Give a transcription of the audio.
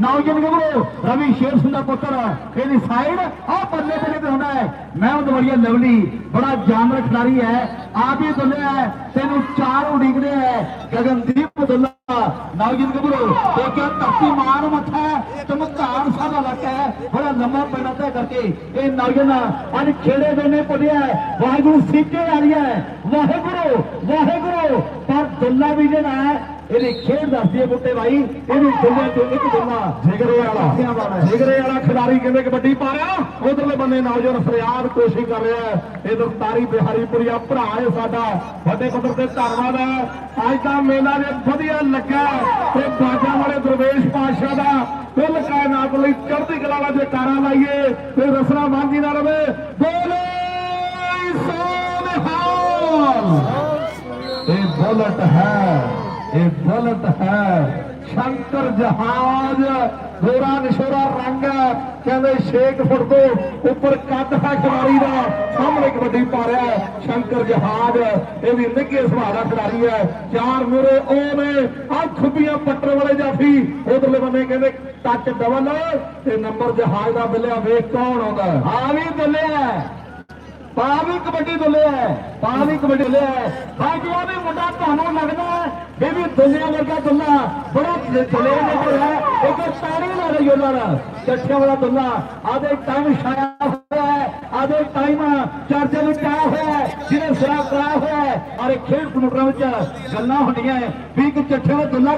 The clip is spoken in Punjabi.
ਨੌਜਵਾਨ ਗੱਭਰੂ ਰਵੀ ਸ਼ੇਰ ਸਿੰਘ ਦਾ ਪੁੱਤਰ, ਇਹਦੀ ਸਾਈਡ ਆ ਪੱਲੇ ਪੱਲੇ ਤੇ ਹੁੰਦਾ ਹੈ। ਮੈਂ ਉਹ ਦਵੜੀਆ ਲਵਲੀ, ਬੜਾ ਜਾਨਵਰ ਖਿਡਾਰੀ ਹੈ। ਆਪ ਹੀ ਦੁੱਲਿਆ ਹੈ ਤੈਨੂੰ ਚਾਰ ਉਡੀਕਦੇ ਹੈ ਗਗਨਦੀਪ ਦੁੱਲਾ, ਨੌਜਵਾਨ ਗੱਭਰੂ ਦੇਖਿਆ ਧਰਤੀ ਮਾਰ ਮੱਥਾ ਹੈ ਚਮਤਕਾਰ ਸਾਡਾ ਇਲਾਕਾ ਹੈ। ਬੜਾ ਲੰਮਾ ਪੈਣਾ ਤੈ ਕਰਕੇ। ਇਹ ਨੌਜਵਾਨ ਅੱਜ ਖੇੜੇ ਦੇ ਨੇ ਪੁੱਲਿਆ ਵਾਹਿਗੁਰੂ ਸਿੱਕੇ ਵਾਲੀ ਹੈ। ਵਾਹਿਗੁਰੂ ਜਿਹੜਾ ਹੈ ਇਹਦੀ ਖੇਡ ਦੱਸਦੀ ਹੈ ਬੁੱਟੇ ਭਾਈ ਇਹਦੀ ਦੁੱਲੇ ਤੋਂ ਇੱਕ ਦੁੱਲਾ ਜਿਗਰੇ ਵਾਲਾ। ਜਿਗਰੇ ਵਾਲਾ ਖਿਡਾਰੀ ਕਹਿੰਦੇ ਕਬੱਡੀ ਪਾ ਰਿਹਾ? ਉਧਰਲੇ ਬੰਨੇ ਨੌਜਵਾਨ ਫਰਿਆਦ ਕੋਸ਼ਿਸ਼ ਕਰ ਰਿਹਾ ਹੈ। ਇਧਰ ਤਾਰੀ ਬਿਹਾਰੀਪੁਰੀਆ ਭਰਾ ਹੈ ਸਾਡਾ। ਵੱਡੇ ਪੱਧਰ ਤੇ ਧੰਨਵਾਦ ਹੈ। ਅੱਜ ਦਾ ਮੇਲਾ ਜੇ ਵਧੀਆ ਲੱਗਾ ਤੇ ਬਾਜਾਂ ਵਾਲੇ ਦਰਵੇਸ਼ ਪਾਤਸ਼ਾਹ ਦਾ ਕੁੱਲ ਕਾਇਨਾਤ ਲਈ ਚੜ੍ਹਦੀ ਕਲਾ ਦਾ ਜੈਕਾਰਾ ਲਾਈਏ ਤੇ ਰਸਨਾ ਮਾਂਜੀ ਨਾ ਰਵੇ। ਬੋਲੇ ਸੋਨਹਾਲ ਇਹ ਬੁਲਟ ਹੈ ਇਹ ਬੁਲਟ ਜਹਾਜ਼ ਗੋਰਾ ਨਿਸ਼ੋਰਾ ਰੰਗ ਕਹਿੰਦੇ 6 ਫੁੱਟ ਤੋਂ ਉੱਪਰ ਕੱਦ ਹੈ ਖਿਡਾਰੀ ਦਾ ਸਾਹਮਣੇ ਕਬੱਡੀ ਪਾ ਰਿਹਾ ਸ਼ੰਕਰ ਜਹਾਜ਼ ਇਹ ਵੀ ਨਿੱਘੇ ਸੁਭਾਅ ਦਾ ਖਿਡਾਰੀ ਹੈ ਚਾਰ ਮੂਰੇ ਉਹ ਨੇ ਆ ਖੁੱਬੀਆਂ ਪੱਟਰ ਵਾਲੇ ਜਾਫੀ ਉਧਰਲੇ ਬੰਨੇ ਕਹਿੰਦੇ ਟੱਚ ਡਬਲ ਤੇ ਨੰਬਰ ਜਹਾਜ਼ ਦਾ ਬਿੱਲਿਆ ਵੇਖ ਕੌਣ ਆਉਂਦਾ ਆ ਵੀ ਦੁੱਲਿਆ ਪਾ ਵੀ ਕਬੱਡੀ ਦੁੱਲਿਆ ਪਾ ਵੀ ਕਬੱਡੀ ਦੁੱਲਿਆ ਬਾਕੀ ਉਹ ਵੀ ਮੁੰਡਾ ਤੁਹਾਨੂੰ ਲੱਗਦਾ ਹੈ ਵੀ ਦੁੱਲਿਆ ਵਰਗਾ ਦੁੱਲਾ, ਬੜਾ ਦੁੱਲੇ ਦੇ ਕੋਲ ਹੈ। ਇੱਕ ਤਾੜੀ ਲਾ ਰਹੀ ਉਹਨਾਂ ਦਾ ਚੱਠਿਆਂ ਵਾਲਾ ਦੁੱਲਾ। ਆਦੇ ਟਾਈਮ ਛਾਇਆ ਹੋਇਆ ਹੈ, ਆਦੇ ਟਾਈਮ ਚਰਚਾ ਵਿੱਚ ਆਇਆ ਹੋਇਆ ਹੈ ਜਿਹਨੇ ਸਿਰਾ ਕਰਾਇਆ ਹੋਇਆ ਹੈ। ਔਰ ਇਹ ਖੇਡ ਕਮੇਟਰਾਂ ਵਿੱਚ ਗੱਲਾਂ ਹੁੰਦੀਆਂ ਵੀ ਇੱਕ ਚੱਠੇ ਵਾਲਾ ਦੁੱਲਾ